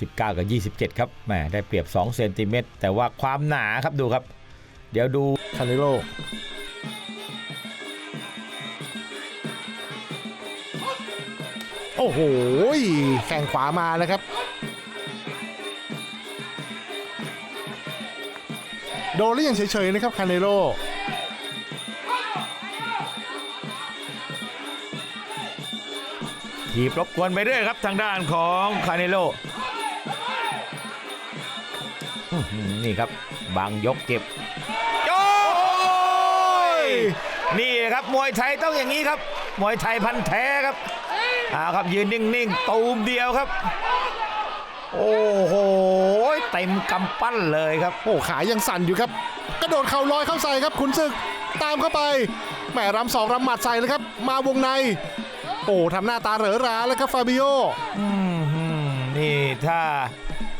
19 กับ 27 ครับแหมได้เปรียบ2เซนติเมตรแต่ว่าความหนาครับดูครับ เดี๋ยวดูคาเนโลโอ้โหแข่งขวามานะครับ โดนแล้วยังเฉยๆนะครับคาเนโลถีบรบกวนไปเรื่อยครับทางด้านของคาเนโลอื้อหือ นี่ครับบางยกเก็บโอ้ยนี่ครับมวยไทยต้องอย่างนี้ครับ มวยไทยพันธุ์แท้ครับเอาครับยืนนิ่งๆตูมเดียวครับ โอ้โหเต็มกำปั้นเลยครับ โอ้ขายังสั่นอยู่ครับ กระโดดเข่าลอยเข้าใส่ครับขุนศึกตามเข้าไปแหมรำสองรำหมัดใส่เลยครับ มาวงใน โอ้ทำหน้าตาเหรอราแล้วครับฟาบิโออืมหืมนี่ถ้า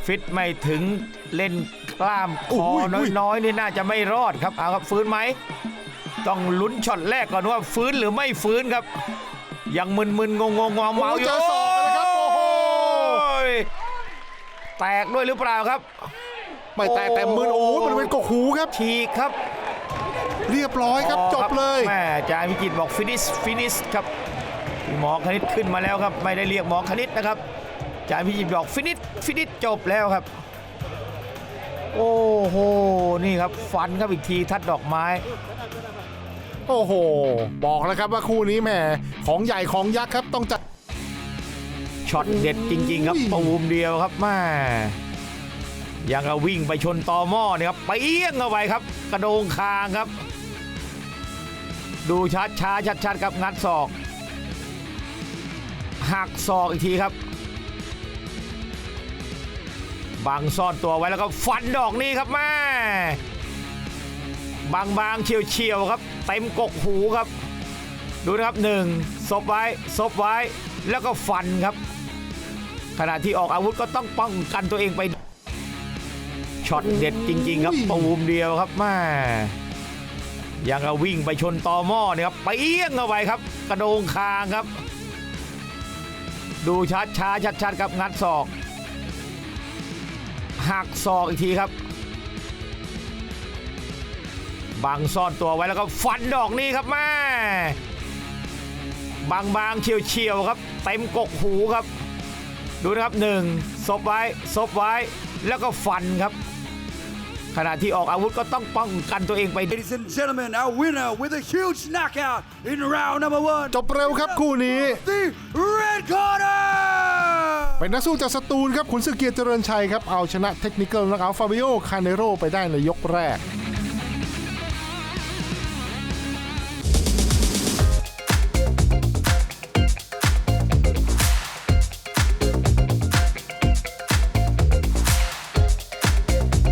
ฟิตไม่ถึงเล่นกล้ามคอน้อยๆนี่น่าจะไม่รอดครับเอาครับฟื้นไหมต้องลุ้นช็อตแรกก่อนว่าฟื้นหรือไม่ฟื้นครับ ยังมึนๆงงงงเมาๆอยู่เจอศอกเลยครับโอ้โหยแตกด้วยหรือเปล่าครับ ไม่แต่แต่มือโอ้ยมันเป็นกกหูครับฉีกครับ เรียบร้อยครับจบเลยแม่อาจารย์วิจิตรบอกฟินิชฟินิชครับหมอคณิตขึ้นมาแล้วครับ ไม่ได้เรียกหมอคณิตนะครับอา จารย์วิจิตรบอกฟินิชฟินิชจบแล้วครับ โอ้โห นี่ครับฟันครับอีกทีทัดดอกไม้ โอ้โห บอกแล้วครับว่าคู่นี้แหมของใหญ่ของยักษ์ครับต้องจัดช็อตเด็ดจริง ๆ ครับอุ้ยตูมเดียวครับแม่ยังก็วิ่งไปชนตอหม้อเนี่ยครับเปี้ยงเข้าไปครับ กระโดงคางครับ ดูช้าช้าชัดชัดๆครับงัดศอกหักศอกอีกทีครับ บังซ่อนตัวไว้แล้วก็ฟันดอกนี้ครับแม่บางบางๆเฉียวเฉียวๆครับ เต็มกกหูครับ ดูนะครับหนึ่งซบไว้ซบไว้ แล้วก็ฟันครับ ขณะที่ออกอาวุธก็ต้องป้องกันตัวเองไปช็อตเด็ดจริง ๆ ครับอุ้ยตูมเดียวครับแม่ยังก็วิ่งไปชนตอหม้อเนี่ยครับเปี้ยงเข้าไปครับ กระโดงคางครับ ดูช้าช้าชัดชัดๆครับงัดศอก หักศอกอีกทีครับบังซ่อนตัวไว้แล้วก็ฟันดอกนี้ครับแม่บางบางๆเฉียวเฉียวๆครับ เต็มกกหูครับ ดูนะครับหนึ่งซบไว้ซบไว้แล้วก็ฟันครับ ขณะที่ออกอาวุธก็ต้องป้องกันตัวเองไป Ladies and gentlemen, our winner with a huge knockout in round number one. จบเร็วครับคู่นี้ The red corner. เป็นนักสู้จากสตูลครับขุนศึกเกียรติเจริญชัยครับ เอาชนะเทคนิคอลนักเอาฟาบิโอ คาเนโรไปได้ในยกแรก